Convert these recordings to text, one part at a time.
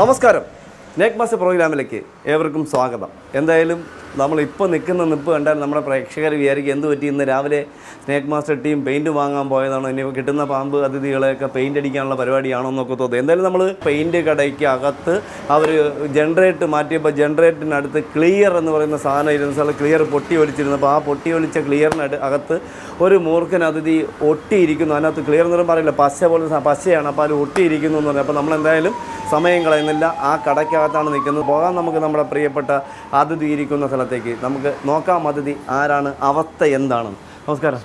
നമസ്കാരം. നേക് മാസ്റ്റർ പ്രോഗ്രാമിലേക്ക് ഏവർക്കും സ്വാഗതം. എന്തായാലും നമ്മളിപ്പോൾ നിൽക്കുന്ന നിപ്പ് കണ്ടാൽ നമ്മുടെ പ്രേക്ഷകർ വിചാരിക്കും എന്ത് പറ്റി ഇന്ന് രാവിലെ സ്നേക് മാസ്റ്റർ ടീം പെയിന്റ് വാങ്ങാൻ പോയതാണോ. ഇനി കിട്ടുന്ന പാമ്പ് അതിഥികളെയൊക്കെ പെയിന്റ് അടിക്കാനുള്ള പരിപാടിയാണോ എന്നൊക്കെ തോന്നുന്നത് എന്തായാലും നമ്മൾ പെയിന്റ് കടയ്ക്ക് അകത്ത് അവർ ജനറേറ്റ് മാറ്റിയപ്പോൾ ജനറേറ്ററിനടുത്ത് ക്ലിയർ എന്ന് പറയുന്ന സാധനം ഇരുന്ന സ്ഥലം ക്ലിയർ പൊട്ടി ഒലിച്ചിരുന്നപ്പോൾ ആ പൊട്ടി ഒലിച്ച ക്ലിയറിനട് അകത്ത് ഒരു മൂർഖൻ അതിഥി ഒട്ടിയിരിക്കുന്നു. അതിനകത്ത് ക്ലിയർ എന്ന് പറയില്ല. പശ പോലെ പശയാണ്. അപ്പോൾ അത് ഒട്ടിയിരിക്കുന്നു എന്ന് പറഞ്ഞു. അപ്പോൾ നമ്മൾ എന്തായാലും സമയം കളയുന്നില്ല ആ കടയ്ക്കകത്താണ് നിൽക്കുന്നത്. പോകാം നമുക്ക് നമ്മുടെ പ്രിയപ്പെട്ട അതിഥി ഇരിക്കുന്ന സ്ഥലത്തേക്ക് നമുക്ക് നോക്കാം അതിഥി ആരാണ് അവസ്ഥ എന്താണ്. നമസ്കാരം.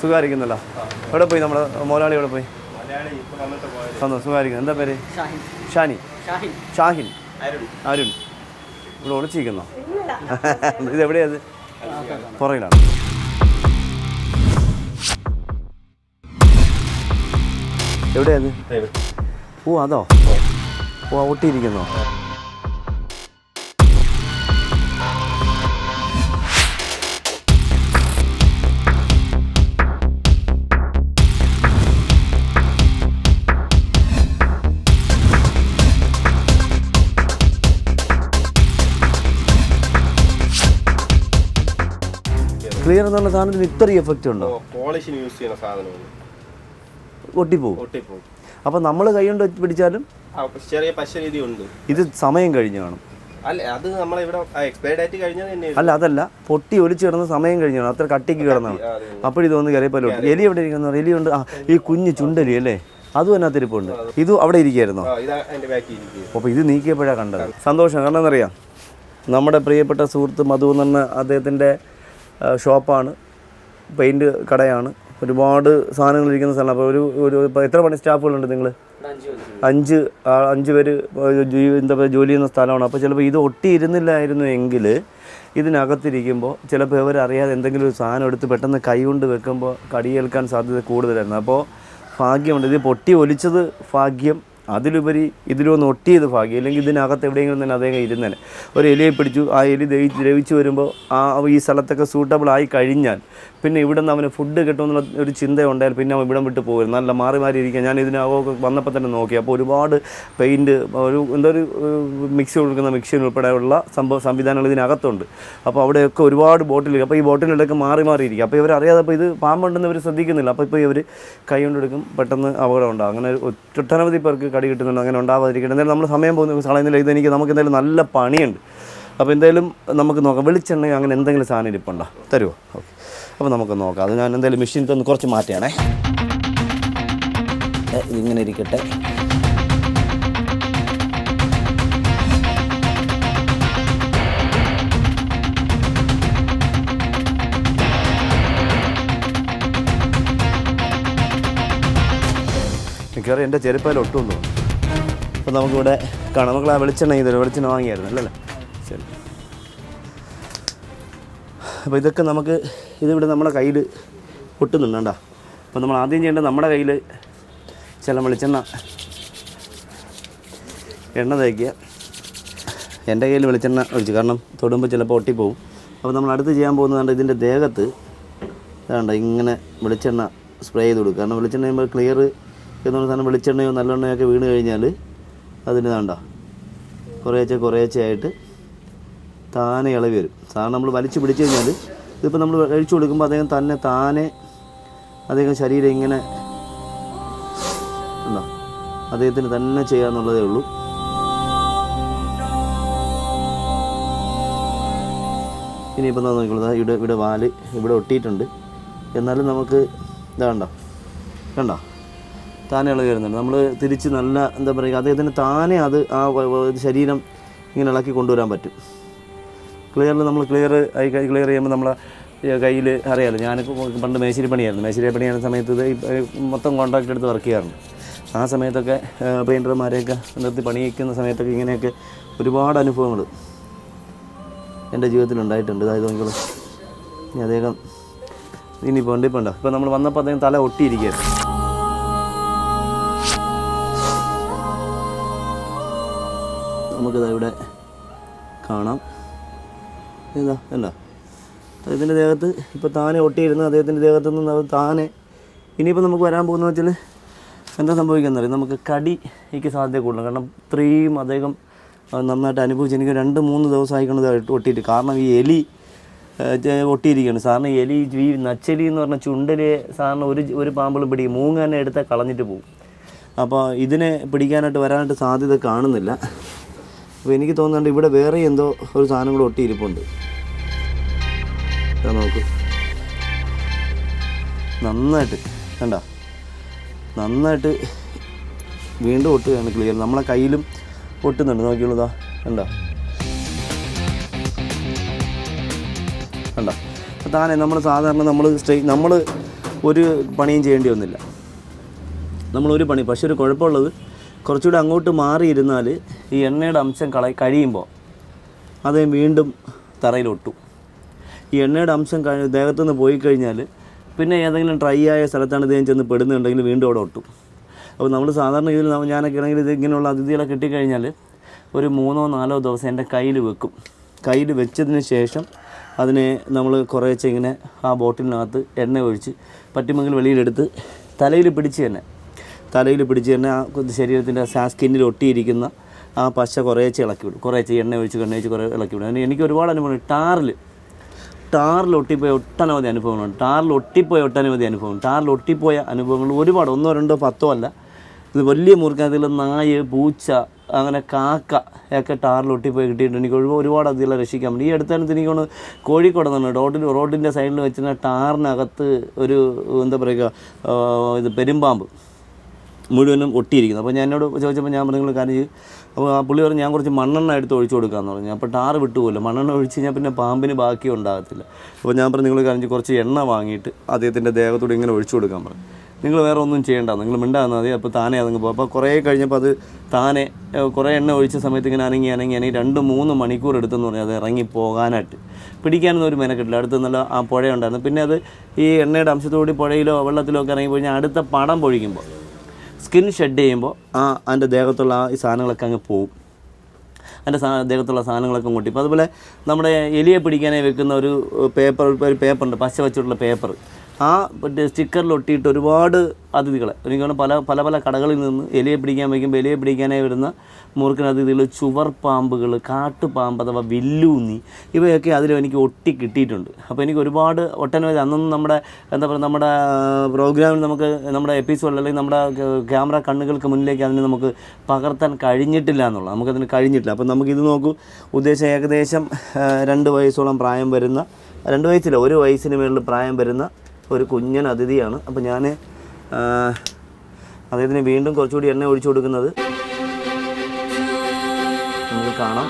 സുഖമായിരിക്കുന്നല്ലോ? എവിടെ പോയി നമ്മുടെ മോലാളി എവിടെ പോയി? സന്തോഷം സുഖമായിരിക്കുന്നു. എന്താ പേര്? ഷാനി. ഷാഹിൻ. അരുൺ. ഇവിടെ ഒളിച്ചിരിക്കുന്നോ? ഇത് എവിടെയത് പുറകിലാണ്. എവിടെയത് ഓ അതോ. ഒട്ടിയിരിക്കുന്നോ ക്ലിയർ എന്നുള്ള സാധനത്തിന് ഇത്രയും എഫക്റ്റ് ഉണ്ടോ? പോളിഷിന് യൂസ് ചെയ്യുന്ന സാധനമാണ്. ഒട്ടിപ്പോവും. ഒട്ടിപ്പോവും. അപ്പോൾ നമ്മൾ കൈ കൊണ്ട് പിടിച്ചാലും ചെറിയ പശ രീതി ഉണ്ട് ഇത് സമയം കഴിഞ്ഞ് കാണും. അല്ല അത് നമ്മളിവിടെ എക്സ്പയർ ഡേറ്റ് കഴിഞ്ഞത് തന്നെ അല്ല അതല്ല പൊട്ടി ഒലിച്ചു കിടന്ന സമയം കഴിഞ്ഞാണ് അത്ര കട്ടിക്ക് കിടന്നാണ്. അപ്പോഴിത് വന്ന് കയറിയപ്പോൾ എലി എവിടെ ഇരിക്കുന്നു? ഉണ്ട്. ആ ഈ കുഞ്ഞ് ചുണ്ടലി അല്ലേ? അതും എന്നാ തിരിപ്പുണ്ട് ഇത് അവിടെ ഇരിക്കുകയായിരുന്നോ അപ്പൊ അപ്പോൾ ഇത് നീക്കിയപ്പോഴാണ് കണ്ടത്. സന്തോഷം. കാരണം എന്നറിയാം നമ്മുടെ പ്രിയപ്പെട്ട സുഹൃത്ത് മധു എന്ന് പറഞ്ഞ അദ്ദേഹത്തിന്റെ ഷോപ്പാണ്. പെയിന്റ് കടയാണ്. ഒരുപാട് സാധനങ്ങൾ ഇരിക്കുന്ന സ്ഥലം. അപ്പോൾ ഒരു ഒരു ഇപ്പോൾ എത്ര പണി സ്റ്റാഫുകളുണ്ട് നിങ്ങൾ അഞ്ച് അഞ്ച് പേര് എന്താ പറയുക ജോലി ചെയ്യുന്ന സ്ഥലമാണ്. അപ്പോൾ ചിലപ്പോൾ ഇത് ഒട്ടിയിരുന്നില്ലായിരുന്നു എങ്കിൽ ഇതിനകത്തിരിക്കുമ്പോൾ ചിലപ്പോൾ ഇവർ അറിയാതെ എന്തെങ്കിലും ഒരു സാധനം എടുത്ത് പെട്ടെന്ന് കൈ കൊണ്ട് വെക്കുമ്പോൾ കടിയേൽക്കാൻ സാധ്യത കൂടുതലായിരുന്നു. അപ്പോൾ ഭാഗ്യമുണ്ട്. ഇത് പൊട്ടി ഒലിച്ചത് ഭാഗ്യം. അതിലുപരി ഇതിലൊന്ന് ഒട്ടിയത് ഭാഗ്യം. അല്ലെങ്കിൽ ഇതിനകത്ത് എവിടെയെങ്കിലും തന്നെ അദ്ദേഹം ഇരുന്നേനെ. ഒരു എലിയെ പിടിച്ചു. ആ എലി ദഹിച്ച് ദ്രവിച്ച് വരുമ്പോൾ ആ ഈ സ്ഥലത്തൊക്കെ സൂട്ടബിൾ ആയി കഴിഞ്ഞാൽ പിന്നെ ഇവിടെ നിന്ന് അവന് ഫുഡ് കിട്ടുമെന്നുള്ള ഒരു ചിന്തയുണ്ടായാൽ പിന്നെ അവൻ ഇവിടം വിട്ട് പോകും നല്ല മാറി മാറി ഇരിക്കുക ഞാൻ ഇതിനകമൊക്കെ വന്നപ്പോൾ തന്നെ നോക്കി. അപ്പോൾ ഒരുപാട് പെയിന്റ് ഒരു എന്തോ ഒരു മിക്സി കൊടുക്കുന്ന മിക്സി ഉൾപ്പെടെയുള്ള സംഭവ സംവിധാനങ്ങൾ ഇതിനകത്തുണ്ട്. അപ്പോൾ അവിടെയൊക്കെ ഒരുപാട് ബോട്ടിൽ അപ്പോൾ ഈ ബോട്ടിലൊക്കെ മാറി മാറി ഇരിക്കുക അപ്പോൾ ഇവർ അറിയാതെ അപ്പോൾ ഇത് പാമ്പുണ്ടെന്ന് ഇവർ ശ്രദ്ധിക്കുന്നില്ല. അപ്പോൾ ഇപ്പോൾ ഇവർ കൈ കൊണ്ടെടുക്കും പെട്ടെന്ന് അപകടം ഉണ്ടാകും. അങ്ങനെ ഒട്ടനവധി പേർക്ക് കടി കിട്ടുന്നുണ്ട്. അങ്ങനെ ഉണ്ടാവാതിരിക്കട്ടെ. എന്തായാലും നമ്മൾ സമയം പോകുന്ന കളയുന്നില്ല ഇതെനിക്ക് നമുക്ക് എന്തായാലും നല്ല പണിയുണ്ട്. അപ്പോൾ എന്തായാലും നമുക്ക് നോക്കാം. വെളിച്ചെണ്ണ അങ്ങനെ എന്തെങ്കിലും സാധനം ഇരിപ്പുണ്ടോ? തരുമോ? ഓക്കെ. അപ്പോൾ നമുക്ക് നോക്കാം. അത് ഞാൻ എന്തായാലും മെഷീനിൽ കുറച്ച് മാറ്റിയാണേ ഇതിങ്ങനെ ഇരിക്കട്ടെ. മിക്കവാറും എന്റെ ചെരുപ്പയിൽ തോന്നും അപ്പോൾ നമുക്കിവിടെ കാണാം. നമുക്ക് ആ വെളിച്ചെണ്ണ ചെയ്തല്ലോ വെളിച്ചെണ്ണ വാങ്ങിയായിരുന്നു അല്ലല്ലേ ശരി. അപ്പോൾ ഇതൊക്കെ നമുക്ക് ഇതിവിടെ നമ്മുടെ കയ്യിൽ പൊട്ടുന്നുണ്ട് കണ്ടോ അപ്പോൾ നമ്മൾ ആദ്യം ചെയ്യേണ്ടത് നമ്മുടെ കയ്യിൽ ചില വെളിച്ചെണ്ണ എണ്ണ തേക്കുക. എന്റെ കയ്യിൽ വെളിച്ചെണ്ണ ഒഴിച്ച്. കാരണം തൊടുമ്പോൾ ചിലപ്പോൾ ഒട്ടിപ്പോവും. അപ്പോൾ നമ്മൾ അടുത്ത് ചെയ്യാൻ പോകുന്നത് കണ്ട് ഇതിന്റെ ദേഹത്ത് വേണ്ട ഇങ്ങനെ വെളിച്ചെണ്ണ സ്പ്രേ ചെയ്ത് കൊടുക്കുക. കാരണം വെളിച്ചെണ്ണ ചെയ്യുമ്പോൾ ക്ലിയർ എന്ന് പറഞ്ഞ സാധനം വെളിച്ചെണ്ണയോ നല്ലെണ്ണയോ ഒക്കെ വീണ് കഴിഞ്ഞാൽ അതിന് വേണ്ട കുറേശ്ശെ കുറേശ്ശെ ആയിട്ട് താനെ ഇളവി വരും. സാധനം നമ്മൾ വലിച്ചു പിടിച്ചു കഴിഞ്ഞാൽ ഇതിപ്പോൾ നമ്മൾ കഴിച്ചു കൊടുക്കുമ്പോൾ അദ്ദേഹം തന്നെ താനെ അദ്ദേഹം ശരീരം ഇങ്ങനെ എന്താ അദ്ദേഹത്തിന് തന്നെ ചെയ്യാന്നുള്ളതേ ഉള്ളൂ. ഇനിയിപ്പോൾ എന്താ നോക്കിക്കോളൂ ഇവിടെ ഇവിടെ വാൽ ഇവിടെ ഒട്ടിയിട്ടുണ്ട്. എന്നാലും നമുക്ക് ഇതാ കണ്ടോ കണ്ടോ? താനെ ഇളകി വരുന്നുണ്ട്. നമ്മൾ തിരിച്ച് നല്ല എന്താ പറയുക അദ്ദേഹത്തിന് താനെ അത് ആ ശരീരം ഇങ്ങനെ ഇളക്കി കൊണ്ടുവരാൻ പറ്റും. ക്ലിയറിൽ നമ്മൾ ക്ലിയർ ആയി കൈ ക്ലിയർ ചെയ്യുമ്പോൾ നമ്മളെ കയ്യിൽ അറിയാമല്ലോ ഞാൻ പണ്ട് മേശിരി പണിയായിരുന്നു. മേശിരി പണിയാണ് സമയത്ത് ഇത് മൊത്തം കോൺട്രാക്ട് എടുത്ത് വർക്ക് ചെയ്യാറുണ്ട്. ആ സമയത്തൊക്കെ പെയിന്റർമാരെയൊക്കെ നിർത്തി പണിയിക്കുന്ന സമയത്തൊക്കെ ഇങ്ങനെയൊക്കെ ഒരുപാട് അനുഭവങ്ങൾ എന്റെ ജീവിതത്തിൽ ഉണ്ടായിട്ടുണ്ട്. ഇതായത് നോക്കിക്കോളൂ. ഇനി അദ്ദേഹം ഇനിയിപ്പോൾ ഉണ്ട് ഇപ്പോൾ ഉണ്ടോ? ഇപ്പോൾ നമ്മൾ വന്നപ്പോൾ അദ്ദേഹം തല ഒട്ടിയിരിക്കുകയായിരുന്നു നമുക്കിതവിടെ കാണാം. ഇതാ അല്ല. അദ്ദേഹത്തിന്റെ ദേഹത്ത് ഇപ്പോൾ താനെ ഒട്ടിയിരുന്നു. അദ്ദേഹത്തിന്റെ ദേഹത്ത് നിന്ന് അത് താനെ ഇനിയിപ്പോൾ നമുക്ക് വരാൻ പോകുന്ന വെച്ചാൽ എന്താ സംഭവിക്കുന്നത് നമുക്ക് കടി കടിക്ക് സാധ്യത കൂടുതലാണ്. കാരണം ഇത്രയും അദ്ദേഹം നന്നായിട്ട് അനുഭവിച്ച് എനിക്ക് രണ്ട് മൂന്ന് ദിവസം ഒട്ടിയിട്ട്. കാരണം ഈ എലി ഒട്ടിയിരിക്കുകയാണ്. സാറിന് എലി ഈ നച്ചലി എന്ന് പറഞ്ഞ ചുണ്ടലി സാറിന് ഒരു ഒരു പാമ്പിൾ പിടിക്കും മൂങ്ങ തന്നെ എടുത്താൽ കളഞ്ഞിട്ട് പോകും അപ്പോൾ ഇതിനെ പിടിക്കാനായിട്ട് വരാനായിട്ട് സാധ്യത കാണുന്നില്ല. അപ്പോൾ എനിക്ക് തോന്നുന്നുണ്ട് ഇവിടെ വേറെ എന്തോ ഒരു സാധനം കൂടെ ഒട്ടിയിരിപ്പുണ്ട്. നോക്ക്. നന്നായിട്ട് കണ്ട? നന്നായിട്ട് വീണ്ടും ഒട്ടുകയാണ് ക്ലിയർ നമ്മളെ കയ്യിലും ഒട്ടുന്നുണ്ട്. നോക്കിയുള്ളതാ കണ്ട? കണ്ട? അപ്പോൾ താനെ നമ്മൾ സാധാരണ നമ്മൾ സ്ട്രെയി നമ്മൾ ഒരു പണിയും ചെയ്യേണ്ടി വന്നില്ല. നമ്മളൊരു പണി പക്ഷെ ഒരു കുഴപ്പമുള്ളത് കുറച്ചുകൂടി അങ്ങോട്ട് മാറിയിരുന്നാൽ ഈ എണ്ണയുടെ അംശം കള കഴിയുമ്പോൾ അത് വീണ്ടും തറയിലൊട്ടു. ഈ എണ്ണയുടെ അംശം കഴി ദേഹത്തു നിന്ന് പോയി കഴിഞ്ഞാൽ പിന്നെ ഏതെങ്കിലും ഡ്രൈ ആയ സ്ഥലത്താണ് ഇദ്ദേഹം ചെന്ന് പെടുന്നുണ്ടെങ്കിൽ വീണ്ടും അവിടെ ഒട്ടും. അപ്പോൾ നമ്മൾ സാധാരണ നമ്മ- ഞാനൊക്കെ ആണെങ്കിൽ ഇത് ഇങ്ങനെയുള്ള അതിഥികളെ കിട്ടിക്കഴിഞ്ഞാൽ ഒരു മൂന്നോ നാലോ ദിവസം എന്റെ കയ്യിൽ വെക്കും. കയ്യിൽ വെച്ചതിന് ശേഷം അതിനെ നമ്മൾ കുറേശ്ശെ ഇങ്ങനെ ആ ബോട്ടിലിനകത്ത് എണ്ണ ഒഴിച്ച് പറ്റുമെങ്കിൽ വെളിയിലെടുത്ത് തലയിൽ പിടിച്ച് തന്നെ തലയിൽ പിടിച്ച് തന്നെ ആ ശരീരത്തിന്റെ ആ സ്കിന്നിൽ ഒട്ടിയിരിക്കുന്ന ആ പശ കുറേശ്ശെ ഇളക്കി വിടും. കുറേശ്ശെ എണ്ണ ഒഴിച്ച് എണ്ണ ഒഴിച്ച് കുറേ ഇളക്കി വിടും. എനിക്ക് ഒരുപാട് അനുഭവം ടാറിൽ ടാറിൽ ഒട്ടിപ്പോയ ഒട്ടനവധി അനുഭവങ്ങളുണ്ട് ടാറിൽ ഒട്ടിപ്പോയ ഒട്ടനവധി അനുഭവം ടാറിൽ ഒട്ടിപ്പോയ അനുഭവങ്ങൾ ഒരുപാട്. ഒന്നോ രണ്ടോ പത്തോ അല്ല. ഇത് വലിയ മുറുക്കത്തിൽ നായ് പൂച്ച അങ്ങനെ കാക്ക ഒക്കെ ടാറിൽ ഒട്ടിപ്പോയി കിട്ടിയിട്ട് എനിക്ക് ഒരുപാട് അതിലെ രക്ഷിക്കാൻ പറ്റും. ഈ അടുത്തകാലത്ത് എനിക്കൊന്ന് കോഴിക്കോട് നിന്ന് റോഡിൽ റോഡിന്റെ സൈഡിൽ വെച്ചിരുന്ന ടാറിനകത്ത് ഒരു എന്താ പറയുക ഇത് പെരുമ്പാമ്പ്. മുഴുവനും ഒട്ടിയിരിക്കുന്നത് അപ്പോൾ ഞാൻ എന്നോട് ചോദിച്ചപ്പോൾ ഞാൻ പറഞ്ഞു കാര്യം അപ്പോൾ ആ പുള്ളി പറഞ്ഞു ഞാൻ കുറച്ച് മണ്ണെണ്ണ എടുത്ത് ഒഴിച്ചു കൊടുക്കാമെന്ന് പറഞ്ഞു. അപ്പോൾ ടാറ് വിട്ടുപോലും മണ്ണെണ്ണ ഒഴിച്ച് കഴിഞ്ഞാൽ പിന്നെ പാമ്പിന് ബാക്കി ഉണ്ടാകത്തില്ല. അപ്പോൾ ഞാൻ പറഞ്ഞു നിങ്ങൾ കാര്യം കുറച്ച് എണ്ണ വാങ്ങിയിട്ട് അദ്ദേഹത്തിന്റെ ദേഹത്തോട് ഇങ്ങനെ ഒഴിച്ചു കൊടുക്കാൻ പറഞ്ഞു നിങ്ങൾ വേറെ ഒന്നും ചെയ്യേണ്ട. നിങ്ങൾ മിണ്ടാകുന്ന മതി. അപ്പോൾ താനേ അതങ്ങ് പോകും അപ്പോൾ കുറേ കഴിഞ്ഞപ്പോൾ അത് താനെ കുറേ എണ്ണ ഒഴിച്ച സമയത്ത് ഇങ്ങനെ അനങ്ങി അനങ്ങി അനങ്ങി രണ്ട് മൂന്ന് മണിക്കൂർ എടുത്തെന്ന് പറഞ്ഞാൽ അത് ഇറങ്ങി പോകാനായിട്ട്. പിടിക്കാനൊന്നും ഒരു മെനക്കെട്ടില്ല. അടുത്ത് നല്ല ആ പുഴ ഉണ്ടായിരുന്നു പിന്നെ അത് ഈ എണ്ണയുടെ അംശത്തോടി പുഴയിലോ വെള്ളത്തിലോ ഒക്കെ ഇറങ്ങി കഴിഞ്ഞാൽ അടുത്ത പടം പൊഴിക്കുമ്പോൾ സ്കിൻ ഷെഡ് ചെയ്യുമ്പോൾ ആ അതിന്റെ ദേഹത്തുള്ള ആ ഈ സാധനങ്ങളൊക്കെ അങ്ങ് പോവും. അതിന്റെ സാ ദേഹത്തുള്ള സാധനങ്ങളൊക്കെ അങ്ങോട്ട് ഇപ്പോൾ അതുപോലെ നമ്മുടെ എലിയെ പിടിക്കാനായി വെക്കുന്ന ഒരു പേപ്പർ ഒരു പേപ്പറുണ്ട്. പശ വെച്ചിട്ടുള്ള പേപ്പർ. ആ സ്റ്റിക്കറിൽ ഒട്ടിയിട്ട് ഒരുപാട് അതിഥികളെ. എനിക്ക് പല പല പല കടകളിൽ നിന്ന് എലിയെ പിടിക്കാൻ വയ്ക്കുമ്പോൾ എലിയെ പിടിക്കാനായി വരുന്ന മൂർഖൻ അതിഥികൾ ചുവർ പാമ്പുകൾ കാട്ടുപാമ്പ് അഥവാ വില്ലൂന്നി ഇവയൊക്കെ അതിൽ എനിക്ക് ഒട്ടി കിട്ടിയിട്ടുണ്ട്. അപ്പോൾ എനിക്ക് ഒരുപാട് ഒട്ടനവധി അന്നൊന്നും നമ്മുടെ എന്താ പറയുക നമ്മുടെ പ്രോഗ്രാമിൽ നമുക്ക് നമ്മുടെ എപ്പിസോഡിൽ അല്ലെങ്കിൽ നമ്മുടെ ക്യാമറ കണ്ണുകൾക്ക് മുന്നിലേക്ക് അതിന് നമുക്ക് പകർത്താൻ കഴിഞ്ഞിട്ടില്ല എന്നുള്ളത് നമുക്കതിന് കഴിഞ്ഞിട്ടില്ല. അപ്പോൾ നമുക്കിത് നോക്കൂ. ഉദ്ദേശം ഏകദേശം രണ്ട് വയസ്സോളം പ്രായം വരുന്ന രണ്ട് വയസ്സില്ല ഒരു വയസ്സിന് മുകളിൽ പ്രായം വരുന്ന ഒരു കുഞ്ഞൻ അതിഥിയാണ്. അപ്പോൾ ഞാൻ അദ്ദേഹത്തിന് വീണ്ടും കുറച്ചുകൂടി എണ്ണ ഒഴിച്ചു കൊടുക്കുന്നത് നമുക്ക് കാണാം.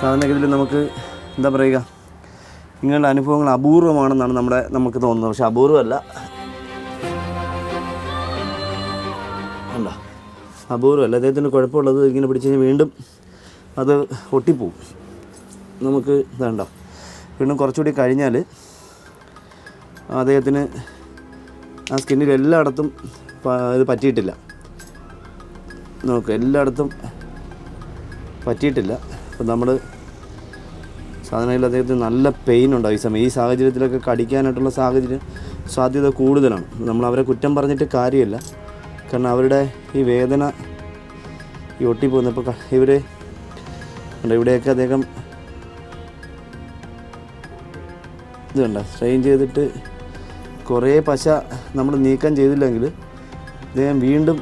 സാധാരണഗതിയിൽ നമുക്ക് എന്താ പറയുക ഇങ്ങനെയുള്ള അനുഭവങ്ങൾ അപൂർവമാണെന്നാണ് നമ്മുടെ നമുക്ക് തോന്നുന്നത്. പക്ഷെ അപൂർവമല്ല. അല്ല അപൂർവമല്ല. അദ്ദേഹത്തിന് കുഴപ്പമുള്ളത് ഇങ്ങനെ പിടിച്ച് വീണ്ടും അത് ഒട്ടിപ്പോവും നമുക്ക് വേണ്ട വീണ്ടും കുറച്ചുകൂടി കഴിഞ്ഞാൽ അദ്ദേഹത്തിന് ആ സ്കിന്നിൽ എല്ലായിടത്തും ഇത് പറ്റിയിട്ടില്ല. നോക്ക് എല്ലായിടത്തും പറ്റിയിട്ടില്ല. അപ്പം നമ്മൾ സാധാരണയിൽ അദ്ദേഹത്തിന് നല്ല പെയിൻ ഉണ്ടാവും ഈ സമയം. ഈ സാഹചര്യത്തിലൊക്കെ കടിക്കാനായിട്ടുള്ള സാഹചര്യം സാധ്യത കൂടുതലാണ്. നമ്മൾ അവരെ കുറ്റം പറഞ്ഞിട്ട് കാര്യമില്ല. കാരണം അവരുടെ ഈ വേദന ഈ ഒട്ടിപ്പോകുന്നപ്പോൾ ഇവർ ഇവിടെയൊക്കെ അദ്ദേഹം ഇത് കണ്ട സ്ട്രെയിൻ ചെയ്തിട്ട് കുറേ പശ നമ്മൾ നീക്കം ചെയ്തില്ലെങ്കിൽ അദ്ദേഹം വീണ്ടും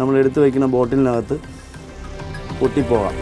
നമ്മൾ എടുത്തു വയ്ക്കുന്ന ബോട്ടിലിനകത്ത് പൊട്ടിപ്പോകാം.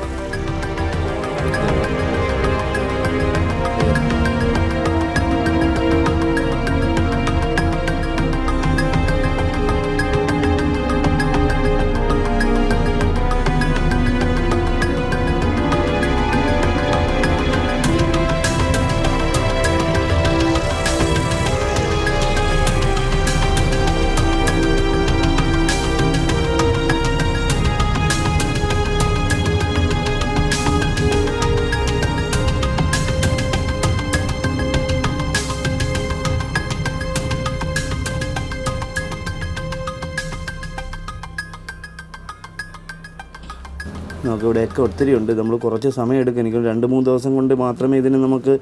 നമുക്ക് ഇവിടെയൊക്കെ ഒത്തിരി ഉണ്ട്. നമ്മൾ കുറച്ച് സമയം എടുക്കും. എനിക്ക് രണ്ട് മൂന്ന് ദിവസം കൊണ്ട് മാത്രമേ ഇതിന് നമുക്ക്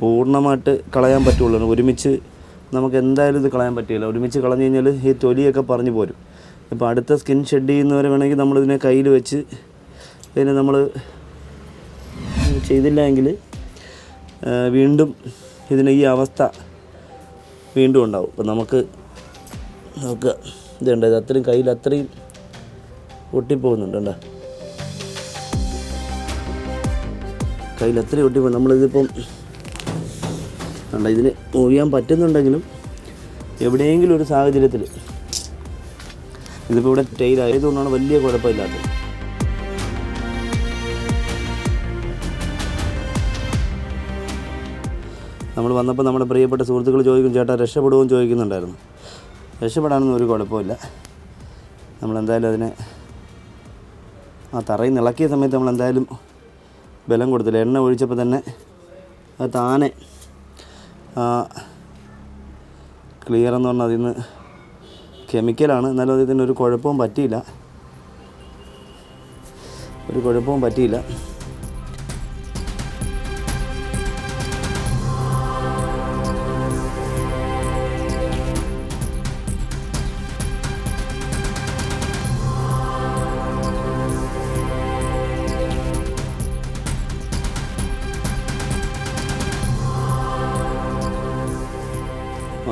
പൂർണമായിട്ട് കളയാൻ പറ്റുള്ളൂ. ഒരുമിച്ച് നമുക്ക് എന്തായാലും ഇത് കളയാൻ പറ്റില്ല. ഒരുമിച്ച് കളഞ്ഞു കഴിഞ്ഞാൽ ഈ തൊലിയൊക്കെ പറഞ്ഞു പോരും. ഇപ്പോൾ അടുത്ത സ്കിൻ ഷെഡ് ചെയ്യുന്നവരെ വേണമെങ്കിൽ നമ്മളിതിനെ കയ്യിൽ വെച്ച് ഇതിനെ നമ്മൾ ചെയ്തില്ല എങ്കിൽ വീണ്ടും ഇതിന് ഈ അവസ്ഥ വീണ്ടും ഉണ്ടാവും. അപ്പം നമുക്ക് നോക്കുക. ഇതുണ്ട്. ഇത് അത്രയും കയ്യിൽ അത്രയും ഒട്ടിപ്പോകുന്നുണ്ട് കണ്ടോ? കയ്യിൽ അത്രയും ഒട്ടിപ്പോ നമ്മളിതിപ്പം കണ്ട ഇതിന് മൂവ് ചെയ്യാൻ പറ്റുന്നുണ്ടെങ്കിലും എവിടെയെങ്കിലും ഒരു സാഹചര്യത്തിൽ ഇതിപ്പോൾ ഇവിടെ ടൈൽ ആയതുകൊണ്ടാണ് വലിയ കുഴപ്പമില്ലാത്തത്. നമ്മൾ വന്നപ്പോൾ നമ്മുടെ പ്രിയപ്പെട്ട സുഹൃത്തുക്കൾ ചോദിക്കും ചേട്ടാ രക്ഷപ്പെടുമോ ചോദിക്കുന്നുണ്ടായിരുന്നു. രക്ഷപ്പെടാനൊന്നും ഒരു കുഴപ്പമില്ല. നമ്മളെന്തായാലും അതിനെ ആ തറയിൽ നിളക്കിയ സമയത്ത് നമ്മൾ എന്തായാലും ബലം കൊടുത്തില്ല. എണ്ണ ഒഴിച്ചപ്പോൾ തന്നെ അത് താനെ ആ ക്ലിയർ എന്ന് പറഞ്ഞാൽ അതിൽ നിന്ന് കെമിക്കലാണ് എന്നാലും അതിന് ഒരു കുഴപ്പവും പറ്റിയില്ല. ഒരു കുഴപ്പവും പറ്റിയില്ല.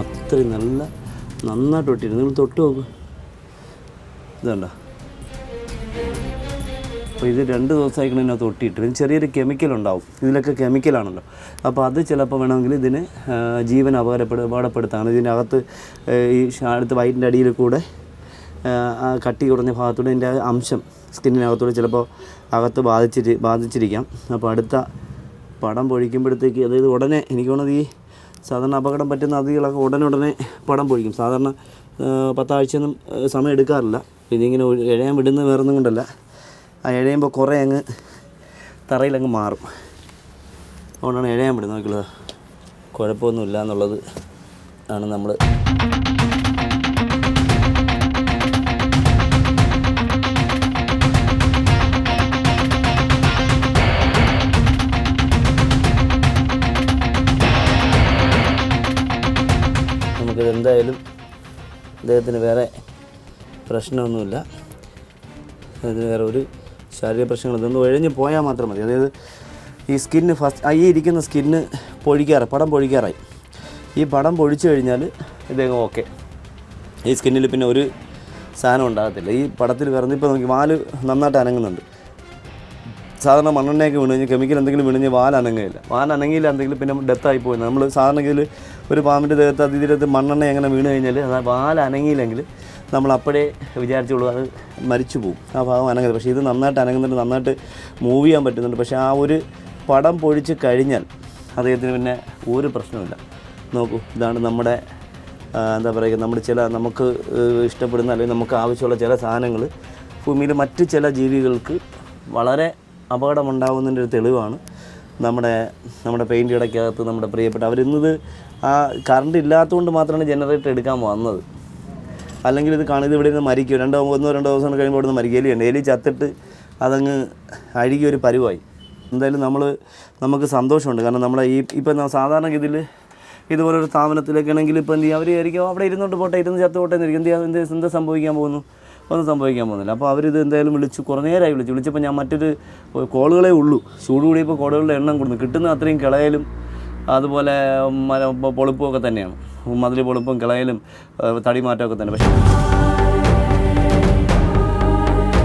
അത്രയും നല്ല നന്നായിട്ട് ഒട്ടിയിരുന്നു നിങ്ങൾ തൊട്ട് നോക്കൂ. ഇതുണ്ടോ. അപ്പോൾ ഇത് രണ്ട് ദിവസമായിക്കണം ഇതിനകത്ത് ഒട്ടിയിട്ട് ചെറിയൊരു കെമിക്കൽ ഉണ്ടാവും. ഇതിലൊക്കെ കെമിക്കലാണല്ലോ അപ്പോൾ അത് ചിലപ്പോൾ വേണമെങ്കിൽ ഇതിന് ജീവൻ അപകടപ്പെടു അപകടപ്പെടുത്താണ്. ഇതിന്റെ അകത്ത് ഈ അടുത്ത് വയറ്റിന്റെ അടിയിൽ കൂടെ കട്ടി കുറഞ്ഞ ഭാഗത്തൂടെ ഇതിന്റെ അംശം സ്കിന്നിനകത്തൂടെ ചിലപ്പോൾ അകത്ത് ബാധിച്ചിട്ട് ബാധിച്ചിരിക്കാം. അപ്പോൾ അടുത്ത പടം പൊഴിക്കുമ്പോഴത്തേക്ക് അതായത് ഉടനെ എനിക്ക് തോന്നുന്നത് ഈ സാധാരണ അപകടം പറ്റുന്ന നദികളൊക്കെ ഉടനെ ഉടനെ പടം പൊഴിക്കും സാധാരണ പത്താഴ്ചയൊന്നും സമയം എടുക്കാറില്ല. പിന്നെ ഇങ്ങനെ ഇഴയാൻ വിടുന്നത് വേറൊന്നും കൊണ്ടല്ല. ആ ഇഴയുമ്പോൾ കുറേ അങ്ങ് തറയിലങ്ങ് മാറും. അതുകൊണ്ടാണ് ഇഴയാൻ വിടുന്നത്. നോക്കിയുള്ളത് കുഴപ്പമൊന്നുമില്ല എന്നുള്ളത് ആണ് നമ്മൾ നമുക്കിത് എന്തായാലും അദ്ദേഹത്തിന് വേറെ പ്രശ്നമൊന്നുമില്ല. അതിന് വേറെ ഒരു ശാരീരിക പ്രശ്നങ്ങൾ ഇതൊന്ന് ഒഴിഞ്ഞ് പോയാൽ മാത്രം മതി. അതായത് ഈ സ്കിന്ന് ഫസ്റ്റ് ഈ ഇരിക്കുന്ന സ്കിന്ന് പൊഴിക്കാറ് പടം പൊഴിക്കാറായി. ഈ പടം പൊഴിച്ചു കഴിഞ്ഞാൽ ഇദ്ദേഹം ഓക്കെ. ഈ സ്കിന്നിൽ പിന്നെ ഒരു സാധനം ഉണ്ടാകത്തില്ല. ഈ പടത്തിൽ വേറെ ഇപ്പോൾ നോക്കി വാൽ നന്നായിട്ട് അനങ്ങുന്നുണ്ട്. സാധാരണ മണ്ണെണ്ണയൊക്കെ വീണ് കഴിഞ്ഞാൽ കെമിക്കൽ എന്തെങ്കിലും വീണ് കഴിഞ്ഞാൽ വാൽ അനങ്ങയില്ല വാൽ അനങ്ങിയില്ല എന്തെങ്കിലും പിന്നെ ഡെത്തായി പോയി. നമ്മൾ സാധാരണ ഇതിൽ ഒരു പാമ്പിന്റെ ദേഹത്ത് അതിഥിരത്ത് മണ്ണെണ്ണ എങ്ങനെ വീണ് കഴിഞ്ഞാൽ അത് വാൽ അനങ്ങിയില്ലെങ്കിൽ നമ്മൾ അപ്പോഴേ വിചാരിച്ചുള്ളൂ അത് മരിച്ചു പോകും ആ ഭാഗം അനങ്ങുന്നത് പക്ഷേ ഇത് നന്നായിട്ട് അനങ്ങുന്നുണ്ട് നന്നായിട്ട് മൂവ് ചെയ്യാൻ പറ്റുന്നുണ്ട്. പക്ഷേ ആ ഒരു പടം പൊഴിച്ച് കഴിഞ്ഞാൽ അദ്ദേഹത്തിന് പിന്നെ ഒരു പ്രശ്നമില്ല നോക്കൂ ഇതാണ് നമ്മുടെ എന്താ പറയുക നമ്മുടെ ചില നമുക്ക് ഇഷ്ടപ്പെടുന്ന അല്ലെങ്കിൽ നമുക്ക് ആവശ്യമുള്ള ചില സാധനങ്ങൾ. ഭൂമിയിൽ മറ്റ് ചില ജീവികൾക്ക് വളരെ അപകടമുണ്ടാകുന്നതിന്റെ ഒരു തെളിവാണ് നമ്മുടെ നമ്മുടെ പെയിന്റ് ഇടയ്ക്കകത്ത് നമ്മുടെ പ്രിയപ്പെട്ട അവരിന്നത് ആ കറണ്ട് ഇല്ലാത്തതുകൊണ്ട് മാത്രമാണ് ജനറേറ്റർ എടുക്കാൻ വന്നത്. അല്ലെങ്കിൽ ഇത് കാണിത് ഇവിടെ നിന്ന് മരിക്കും. രണ്ടോ മൂന്നോ രണ്ടോ ദിവസം കഴിയുമ്പോൾ ഇവിടെ നിന്ന് മരിക്കും എലിയുണ്ട് എലി ചത്തിട്ട് അതങ്ങ് അഴുകി ഒരു പരുവായി. എന്തായാലും നമ്മൾ നമുക്ക് സന്തോഷമുണ്ട്. കാരണം നമ്മളെ ഈ ഇപ്പം സാധാരണ ഇതിൽ ഇതുപോലൊരു സ്ഥാപനത്തിലൊക്കെ ആണെങ്കിൽ ഇപ്പോൾ എന്ത് ചെയ്യും? അവർ ആയിരിക്കും അവിടെ ഇരുന്നോട്ട് പോട്ടെ ഇരുന്ന് ചത്ത് പോട്ടെ എന്നിരിക്കും എന്ത് എന്ത് എന്താ സംഭവിക്കാൻ പോകുന്നു? ഒന്നും സംഭവിക്കാൻ പോകുന്നില്ല. അപ്പോൾ അവരിത് എന്തായാലും വിളിച്ചു കുറേ നേരമായി വിളിച്ചു. വിളിച്ചപ്പോൾ ഞാൻ മറ്റൊരു കോളുകളേ ഉള്ളൂ. ചൂട് കൂടിയപ്പോൾ കോളുകളുടെ എണ്ണം കൊടുക്കുന്നു കിട്ടുന്ന അത്രയും കിളയലും അതുപോലെ പൊളിപ്പുമൊക്കെ തന്നെയാണ്. മതിൽ പൊളിപ്പും കിളയലും തടി തടിമാറ്റമൊക്കെ തന്നെ. പക്ഷേ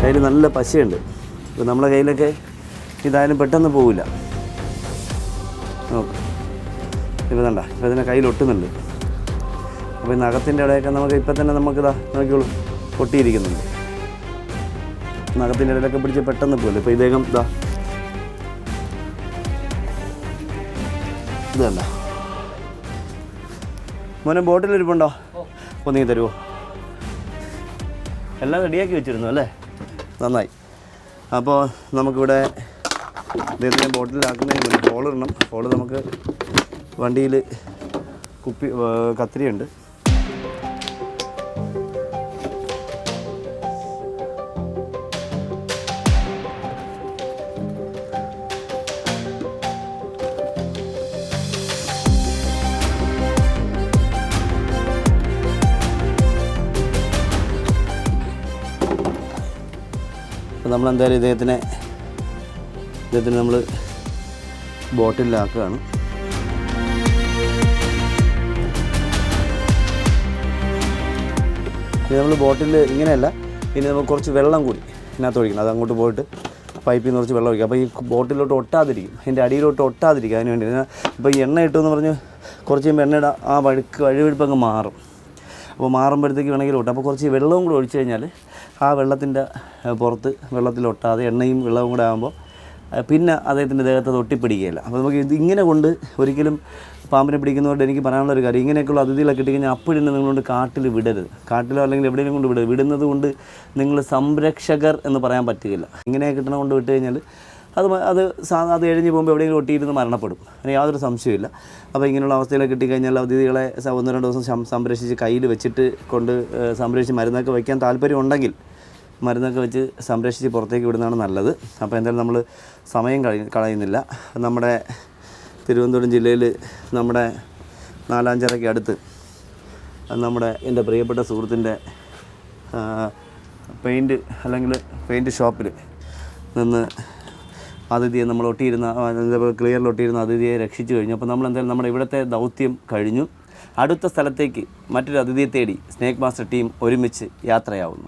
കയ്യിൽ നല്ല പശയുണ്ട്. ഇപ്പം നമ്മളെ കയ്യിലൊക്കെ ഇതായാലും പെട്ടെന്ന് പോവില്ല. നോക്ക്. ഇപ്പം കണ്ട ഇപ്പം ഇതിനെ കയ്യിൽ ഒട്ടുന്നുണ്ട്. അപ്പോൾ ഈ നഖത്തിന്റെ ഇടയൊക്കെ നമുക്ക് ഇപ്പം തന്നെ നമുക്കിതാ നോക്കിയോളൂ പൊട്ടിയിരിക്കുന്നുണ്ട്. നഖത്തിന്റെ ഇടയിലൊക്കെ പിടിച്ച് പെട്ടെന്ന് പോകില്ല ഇപ്പോൾ ഇദ്ദേഹം ഇതാ ഇത് കണ്ട മോനെ ബോട്ടിലിരിപ്പുണ്ടോ ഒന്നി തരുമോ എല്ലാം റെഡിയാക്കി വെച്ചിരുന്നു അല്ലേ? നന്നായി. അപ്പോൾ നമുക്കിവിടെ ഇദ്ദേഹത്തിനെ ബോട്ടിലാക്കുന്നതിന് മുന്നേ ഹോളിടണം ഹോൾ നമുക്ക് വണ്ടിയിൽ കുപ്പി കത്തിരിയുണ്ട്. എന്തായാലും ഇദ്ദേഹത്തിനെ ഇദ്ദേഹത്തിന് നമ്മൾ ബോട്ടിലാക്കുകയാണ്. ഇനി നമ്മൾ ബോട്ടിൽ ഇങ്ങനെയല്ല ഇനി നമുക്ക് കുറച്ച് വെള്ളം കൂടി ഇതിനകത്ത് ഒഴിക്കണം. അത് അങ്ങോട്ട് പോയിട്ട് പൈപ്പിൽ നിന്ന് കുറച്ച് വെള്ളം ഒഴിക്കുക അപ്പോൾ ഈ ബോട്ടിലോട്ട് ഒട്ടാതിരിക്കും. അതിന്റെ അടിയിലോട്ട് ഒട്ടാതിരിക്കും അതിന് വേണ്ടി. ഇപ്പോൾ ഈ എണ്ണ ഇട്ടു എന്ന് പറഞ്ഞ് കുറച്ച് കഴിയുമ്പോൾ എണ്ണയുടെ ആ വഴുക്ക് വഴുവഴുപ്പ് അങ്ങ് മാറും. അപ്പോൾ മാറുമ്പോഴത്തേക്ക് വേണമെങ്കിൽ ഒട്ടും. അപ്പോൾ കുറച്ച് വെള്ളവും കൂടി ഒഴിച്ച് കഴിഞ്ഞാൽ ആ വെള്ളത്തിന്റെ പുറത്ത് വെള്ളത്തിലൊട്ടാതെ എണ്ണയും വെള്ളവും കൂടെ ആകുമ്പോൾ പിന്നെ അദ്ദേഹത്തിന്റെ ദേഹത്ത് അത് ഒട്ടിപ്പിടിക്കുകയില്ല. അപ്പോൾ നമുക്ക് ഇത് ഇങ്ങനെ കൊണ്ട് ഒരിക്കലും പാമ്പിനെ പിടിക്കുന്നതുകൊണ്ട് എനിക്ക് പറയാനുള്ള ഒരു കാര്യം ഇങ്ങനെയൊക്കെയുള്ള അതിഥികളെ കിട്ടിക്കഴിഞ്ഞാൽ അപ്പോഴിന്നെ നിങ്ങളുകൊണ്ട് കാട്ടിൽ വിടരുത്. കാട്ടിലോ അല്ലെങ്കിൽ എവിടെയെങ്കിലും കൊണ്ട് വിടരുത്. വിടുന്നത് കൊണ്ട് നിങ്ങൾ സംരക്ഷകർ എന്ന് പറയാൻ പറ്റുകയില്ല. ഇങ്ങനെ കിട്ടണ കൊണ്ട് വിട്ട് കഴിഞ്ഞാൽ അത് അത് അത് എഴിഞ്ഞ് പോകുമ്പോൾ എവിടെയെങ്കിലും ഒട്ടിയിരുന്ന് മരണപ്പെടും. അതിന് യാതൊരു സംശയമില്ല അപ്പോൾ ഇങ്ങനെയുള്ള അവസ്ഥയിലൊക്കെ കിട്ടിക്കഴിഞ്ഞാൽ അതിഥികളെ ഒന്ന് രണ്ട് ദിവസം സംരക്ഷിച്ച് കയ്യിൽ വെച്ചിട്ട് കൊണ്ട് സംരക്ഷിച്ച് മരുന്നൊക്കെ വയ്ക്കാൻ താല്പര്യം ഉണ്ടെങ്കിൽ മരുന്നൊക്കെ വെച്ച് സംരക്ഷിച്ച് പുറത്തേക്ക് വിടുന്നതാണ് നല്ലത്. അപ്പോൾ എന്തായാലും നമ്മൾ സമയം കഴി കളയുന്നില്ല. നമ്മുടെ തിരുവനന്തപുരം ജില്ലയിൽ നമ്മുടെ നാലാഞ്ചിറയ്ക്ക് അടുത്ത് നമ്മുടെ എന്റെ പ്രിയപ്പെട്ട സുഹൃത്തിന്റെ പെയിന്റ് അല്ലെങ്കിൽ പെയിന്റ് ഷോപ്പിൽ നിന്ന് അതിഥിയെ നമ്മൾ ഒട്ടിയിരുന്ന ക്ലിയറിൽ ഒട്ടിയിരുന്ന അതിഥിയെ രക്ഷിച്ചു കഴിഞ്ഞു. അപ്പോൾ നമ്മൾ എന്തായാലും നമ്മുടെ ഇവിടുത്തെ ദൗത്യം കഴിഞ്ഞു. അടുത്ത സ്ഥലത്തേക്ക് മറ്റൊരു അതിഥിയെ തേടി സ്നേക്ക് മാസ്റ്റർ ടീം ഒരുമിച്ച് യാത്രയാവുന്നു.